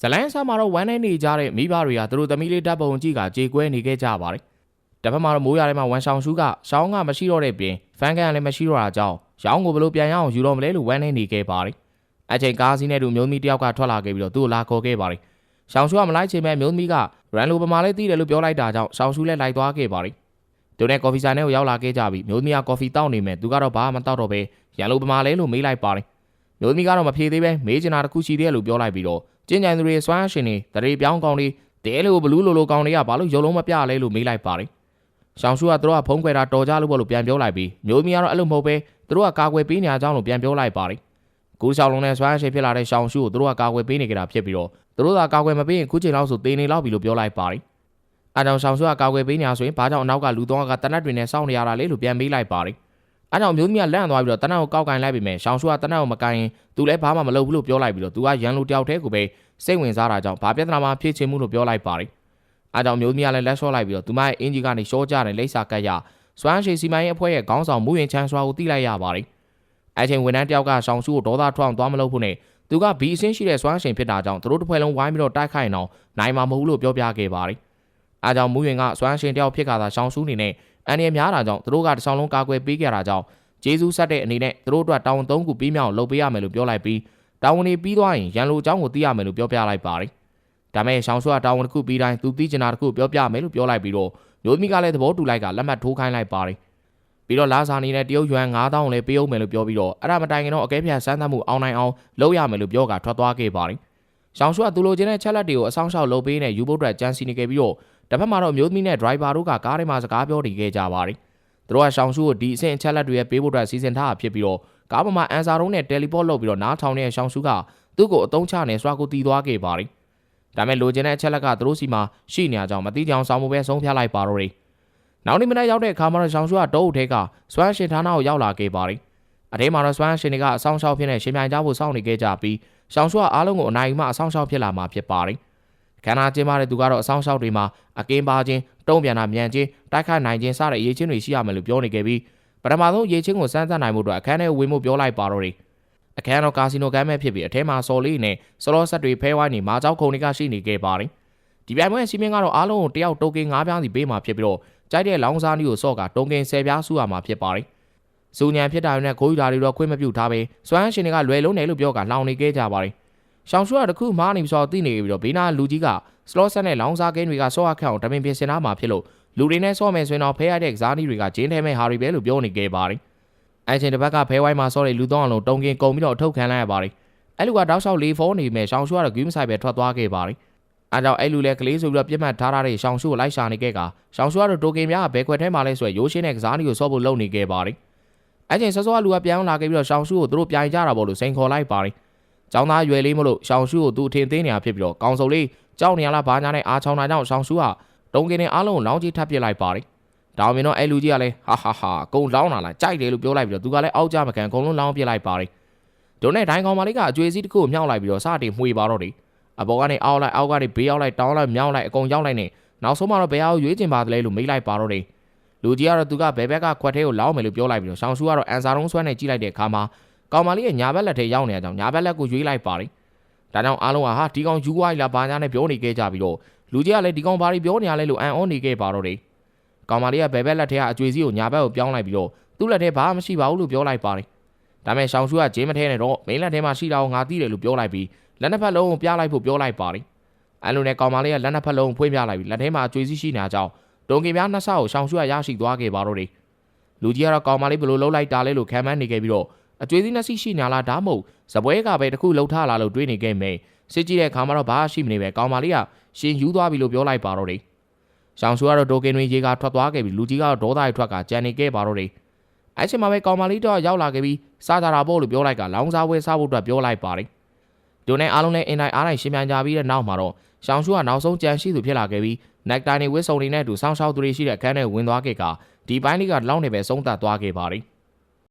ဇလန်းဆာမှာတော့ဝမ်းနေနေကြတဲ့မိဘတွေကသူတို့သမီးလေးဓာတ်ပုံကြည့်ကကြေကွဲနေခဲ့ကြပါတယ်။တစ်ဖက်မှာတော့မိုးရွာထဲမှာဝမ်ဆောင်ရှူးကရှောင်းကမရှိတော့တဲ့ပြင်ဖန်ကန်ကလည်းမရှိတော့တာကြောင့်ရောင်းကိုဘယ်လိုပြန်ရအောင်ယူတော့မလဲလို့ဝမ်းနေနေခဲ့ပါတယ်။အချိန်ကားစီးနဲ့တူမျိုးသမီးတယောက်ကထွက်လာခဲ့ပြီးတော့သူ့ကိုလာခေါ်ခဲ့ပါတယ်။ရှောင်းရှူးကမလိုက်ချင်မဲ့မျိုးသမီးကရန်လိုပမာလေးတီးတယ်လို့ပြောလိုက်တာကြောင့်ရှောင်းရှူးလည်းလိုက်သွားခဲ့ပါတယ်။သူနဲ့ကော်ဖီဆိုင်ထဲကိုရောက်လာခဲ့ကြပြီးမျိုးသမီးကကော်ဖီတောက်နေမယ်သူကတော့ဘာမှမတောက်တော့ပဲရန်လိုပမာလေးလို့မေးလိုက်ပါတယ်။ မျိုးသမီးကတော့မဖြေသေးပဲမေးချင်တာတစ်ခုရှိသေးတယ်လို့ပြောလိုက်ပြီးတော့ကျင်းကြံသူတွေစွမ်းရှင်တွေတရေပြောင်းကောင်းတွေတဲလို့ဘလူးလိုလိုကောင်းတွေကဘာလို့ရုံလုံးမပြလဲလို့မေးလိုက်ပါတယ်။ရှောင်းရှူကသူတို့ကဖုံးကွယ်တာတော်ကြလို့ပေါ့လို့ပြန်ပြောလိုက်ပြီးမျိုးသမီးကတော့အဲ့လိုမဟုတ်ပဲသူတို့ကကာကွယ်ပေးနေကြအောင်လို့ပြန်ပြောလိုက်ပါတယ်။ကူးဆောင်လုံးနဲ့စွမ်းရှင်ဖြစ်လာတဲ့ရှောင်းရှူကိုသူတို့ကကာကွယ်ပေးနေကြတာဖြစ်ပြီးတော့သူတို့ကကာကွယ်မပေးရင်ခုချိန်လောက်ဆိုတေးနေလောက်ပြီလို့ပြောလိုက်ပါတယ်။အဲကြောင့်ရှောင်းရှူကကာကွယ်ပေးနေရဆိုရင်ဘာကြောင့်အနောက်ကလူသုံးကတနတ်တွေနဲ့စောင့်နေရတာလဲလို့ပြန်မေးလိုက်ပါတယ်။ အဲကြောင့်မျိုးသမီးကလန့်သွားပြီးတော့တနတ်ကိုကောက်ကင်လိုက်ပြီးမယ်ရှောင်းရှူကတနတ်ကိုမကင်ရင်သူလည်းဘာမှမလုပ်ဘူးလို့ပြောလိုက်ပြီးတော့သူကရန်လူတယောက်တည်းကိုပဲစိတ်ဝင်စားတာကြောင့်ဘာပြဿနာမှဖြစ်ချင်မှုလို့ပြောလိုက်ပါတယ်။အဲကြောင့်မျိုးသမီးကလည်းလက်လျှော့လိုက်ပြီးတော့သူမရဲ့အင်ဂျီကနေရှော့ကြတယ်လိမ့်စာကတ်ရစွမ်းရှိစီမံရေးအဖွဲ့ရဲ့ခေါင်းဆောင်မူရင်ချမ်းစွာကိုတိလိုက်ရပါတယ်။အဲချိန်ဝန်ထမ်းတယောက်ကရှောင်းရှူကိုဒေါသထွက်အောင်သွားမလုပ်ဖို့နဲ့သူကဘီအစင်းရှိတဲ့စွမ်းရှင်ဖြစ်တာကြောင့်သူတို့တစ်ဖွဲ့လုံးဝိုင်းပြီးတော့တိုက်ခိုက်အောင်နိုင်မှာမဟုတ်လို့ပြောပြခဲ့ပါတယ်။အဲကြောင့်မူရင်ကစွမ်းရှင်တယောက်ဖြစ်ခါသာရှောင်းရှူနေနဲ့ အန်ရများတာကြောင့်သူတို့ကတဆောင်လုံးကာကွယ်ပေးခဲ့တာကြောင့်ဂျေဇူးဆက်တဲ့အနေနဲ့သူတို့အတွက်တောင်းသုံးခုပြီးမြောက်လုပ်ပေးရမယ်လို့ပြောလိုက်ပြီးတာဝန်တွေပြီးသွားရင်ရန်လိုအကြောင်းကိုသိရမယ်လို့ပြောပြလိုက်ပါတယ်။ဒါမဲ့ရှောင်းဆွာတာဝန်တစ်ခုပြီးတိုင်းသူသိချင်တာတစ်ခုပြောပြမယ်လို့ပြောလိုက်ပြီးတော့မျိုးသမီးကလည်းသဘောတူလိုက်ကလက်မှတ်ထိုးခိုင်းလိုက်ပါတယ်။ပြီးတော့လာစာနေနဲ့တရုတ်ယွမ်9000လည်းပေးအောင်မယ်လို့ပြောပြီးတော့အဲ့ဒါမတိုင်ခင်တော့အကဲဖြတ်စမ်းသပ်မှုအောင်နိုင်အောင်လုပ်ရမယ်လို့ပြောကထွက်သွားခဲ့ပါတယ်။ရှောင်းဆွာသူလိုချင်တဲ့ချက်လက်တွေကိုအဆောင်ရှောက်လုပ်ပေးနေယူဖို့အတွက်ကြံစီနေခဲ့ပြီးတော့ တစ်ဖက်မှာတော့မျိုးသမီးနဲ့ဒရိုင်ဘာတို့ကကားထဲမှာစကားပြောနေခဲ့ကြပါတယ်။သူတို့ကရှောင်းရှူကိုဒီအဆင့်ချက်လက်တွေပေးဖို့အတွက်စီစဉ်ထားတာဖြစ်ပြီးတော့ကားပေါ်မှာအန်ဆာရုံးနဲ့တယ်လီပေါ့လုပ်ပြီးတော့နားထောင်နေတဲ့ရှောင်းရှူကသူ့ကိုအတုံးချနေစွာကိုတီးသွားခဲ့ပါတယ်။ဒါမဲ့လိုချင်တဲ့အချက်လက်ကသူတို့စီမှာရှိနေကြအောင်မတိကြောင်ဆောင်မှုပဲဆုံးဖြတ်လိုက်ပါတော့တယ်။နောက်နေ့မနက်ရောက်တဲ့အခါမှာတော့ရှောင်းရှူကတောအုပ်ထဲကစွမ်းရှင်ဌာနကိုရောက်လာခဲ့ပါတယ်။အထဲမှာတော့စွမ်းရှင်တွေကအဆောင်ရှောက်ဖြစ်နေရှင်ပြိုင်ကြဖို့စောင့်နေခဲ့ကြပြီးရှောင်းရှူကအားလုံးကိုအနိုင်မှအဆောင်ရှောက်ဖြစ်လာမှာဖြစ်ပါတယ်။ ခန္ဓာကျင်းပါတဲ့သူကတော့အဆောင်ရှောက်တွေမှာအကင်းပါခြင်းတုံးပြန်တာမြန်ခြင်းတိုက်ခိုက်နိုင်ခြင်းစတဲ့အရေးချင်းတွေရှိရမယ်လို့ပြောနေခဲ့ပြီးပထမဆုံးအရေးချင်းကိုစမ်းသပ်နိုင်မှုအတွက်အခန်းထဲဝင်မှုပြောလိုက်ပါတော့တယ်။အခန်းတော့ကာစီနိုကမ်းမဲ့ဖြစ်ပြီးအထဲမှာစော်လေးနဲ့စလောဆက်တွေဖဲဝိုင်းနေမာကြောက်ခုံတွေကရှိနေခဲ့ပါတယ်။ဒီပြိုင်ပွဲစီမင်းကတော့အားလုံးကိုတယောက်တိုကင်၅ပြားစီပေးမှာဖြစ်ပြီးတော့ကြိုက်တဲ့လောင်းစားနီးကိုစော့ကတုံကင်၁၀ပြားစုရမှာဖြစ်ပါတယ်။စူညံဖြစ်တာနဲ့ခိုးယူတာတွေတော့ခွင့်မပြုထားပဲစွမ်းရှင်တွေကလွယ်လုံးတယ်လို့ပြောကလောင်နေခဲ့ကြပါတယ်။ ရှောင်းရှူကတခုမားနေပြီးဆိုတော့သိနေပြီးတော့ဘေးနာလူကြီးကစလော့ဆက်နဲ့လောင်းစားကင်းတွေကစော့အခန့်အောင်တမင်ပြင်ဆင်ထားမှာဖြစ်လို့လူတွေနဲ့စော့မယ်ဆိုရင်တော့ဖဲရတဲ့ကစားနည်းတွေကဂျင်းထဲမဲ့ဟာတွေပဲလို့ပြောနေခဲ့ပါတယ်။အဲချိန်တစ်ပတ်ကဖဲဝိုင်းမှာစော့တဲ့လူသုံးအောင်လုံးတုံကင်ကုန်ပြီးတော့အထုတ်ခံလိုက်ရပါတယ်။အဲလူကတောက်လျှောက်လေးဖုန်းနေမယ်ရှောင်းရှူကတော့ဂိမ်းဆိုင်ပဲထွက်သွားခဲ့ပါတယ်။အဲကြောင့်အဲလူလည်းကလေးဆိုပြီးတော့ပြစ်မှတ်ထားထားတဲ့ရှောင်းရှူကိုလိုက်ရှာနေခဲ့ကရှောင်းရှူကတော့တိုကင်များကဘဲခွက်ထဲမှာလဲဆိုရရိုးရှင်းတဲ့ကစားနည်းကိုစော့ဖို့လုပ်နေခဲ့ပါတယ်။အဲချိန်စောစောကလူကပြန်လာခဲ့ပြီးတော့ရှောင်းရှူကိုသူတို့ပြိုင်ကြတာပေါ့လို့စိန်ခေါ်လိုက်ပါတယ်။ ကျောင်းသားရွယ်လေးမလို့ရှောင်းရှူကိုသူအထင်သေးနေတာဖြစ်ပြီးတော့ကောင်စုံလေးကြောက်နေရလားဘာညာနဲ့အားချောင်းတာကြောင့်ရှောင်းရှူကတုံကင်နဲ့အားလုံးကိုလောင်းကြီးထပ်ပစ်လိုက်ပါတယ်။ဒါအောင်မြင်တော့အဲလူကြီးကလည်းဟာဟာဟာကုံလောင်းလာလားကြိုက်တယ်လို့ပြောလိုက်ပြီးတော့သူကလည်းအောက်ကြမကန်အကုန်လုံးလောင်းပစ်လိုက်ပါတယ်။ဒုနဲ့ဒိုင်းကောင်မလေးကအကျွေးစည်းတစ်ခုကိုမြှောက်လိုက်ပြီးတော့စတင်မှွေပါတော့တယ်။အပေါ်ကနေအောက်လိုက်အောက်ကနေဘေးရောက်လိုက်တောင်းလိုက်မြောင်းလိုက်အကုန်ရောက်လိုက်နေနောက်ဆုံးမှတော့ဘယ်ဟာကိုရွေးချင်ပါသလဲလို့မေးလိုက်ပါတော့တယ်။လူကြီးကတော့သူကဘယ်ဘက်ကခွက်ထဲကိုလောင်းမယ်လို့ပြောလိုက်ပြီးတော့ရှောင်းရှူကတော့အန်စာတုံးဆွဲနဲ့ကြည့်လိုက်တဲ့အခါမှာ ကောင်မလေးရဲ့ညာဘက်လက်ထဲရောက်နေတဲ့အကြောင်းညာဘက်လက်ကိုရွေးလိုက်ပါတယ်။ဒါကြောင့်အားလုံးကဟာဒီကောင်ယူဝိုင်းလာဘာညာနဲ့ပြောနေခဲ့ကြပြီးတော့လူကြီးကလည်းဒီကောင်ဘာတွေပြောနေရလဲလို့အန်အောနေခဲ့ပါတော့တယ်။ကောင်မလေးကဘယ်ဘက်လက်ထဲကအကျွေးစီးကိုညာဘက်ကိုပြောင်းလိုက်ပြီးတော့သူ့လက်ထဲဘာမှမရှိပါဘူးလို့ပြောလိုက်ပါတယ်။ဒါမဲ့ရှောင်းရှူကဂျင်းမထဲနဲ့တော့မိန်းလက်ထဲမှာရှိတာကိုငါသိတယ်လို့ပြောလိုက်ပြီးလက်နှစ်ဖက်လုံးကိုပြလိုက်ဖို့ပြောလိုက်ပါတယ်။အဲလိုနဲ့ကောင်မလေးကလက်နှစ်ဖက်လုံးဖွင့်ပြလိုက်ပြီးလက်ထဲမှာအကျွေးစီးရှိနေတာကြောင့်တုံကင်များနှစ်ဆကိုရှောင်းရှူကရရှိသွားခဲ့ပါတော့တယ်။လူကြီးကတော့ကောင်မလေးဘယ်လိုလှုပ်လိုက်တာလဲလို့ခံမှန်းနေခဲ့ပြီးတော့ အကျွေးစီးနှစ်စီးရှိညာလားဒါမှမဟုတ်ဇပွဲကပဲတခုလှုပ်ထားလာလို့တွေးနေခဲ့မယ်။စစ်ကြည့်တဲ့အခါမှာတော့ဘာရှိမနေပဲကောင်မလေးကရှင်ယူသွားပြီလို့ပြောလိုက်ပါတော့တယ်။ရှောင်းရှူကတော့တိုကင်တွေရေကထွက်သွားခဲ့ပြီးလူကြီးကတော့ဒေါသရိုက်ထွက်ကကြံနေခဲ့ပါတော့တယ်။အဲ့ချိန်မှာပဲကောင်မလေးတော့ရောက်လာခဲ့ပြီးစားကြတာပေါ့လို့ပြောလိုက်ကလောင်းစားပွဲစားဖို့အတွက်ပြောလိုက်ပါတယ်။ဒိုနဲ့အားလုံးနဲ့အင်တိုင်းအားတိုင်းရှင်းပြကြပြီးတဲ့နောက်မှာတော့ရှောင်းရှူကနောက်ဆုံးကြံရှိသူဖြစ်လာခဲ့ပြီးနက်တိုင်းတွေဝစ်စုံတွေနဲ့အတူစောင်းရှောက်သူတွေရှိတဲ့အခန်းထဲဝင်သွားခဲ့ကဒီပိုင်းလေးကလောင်းနေပဲဆုံးသက်သွားခဲ့ပါတယ်။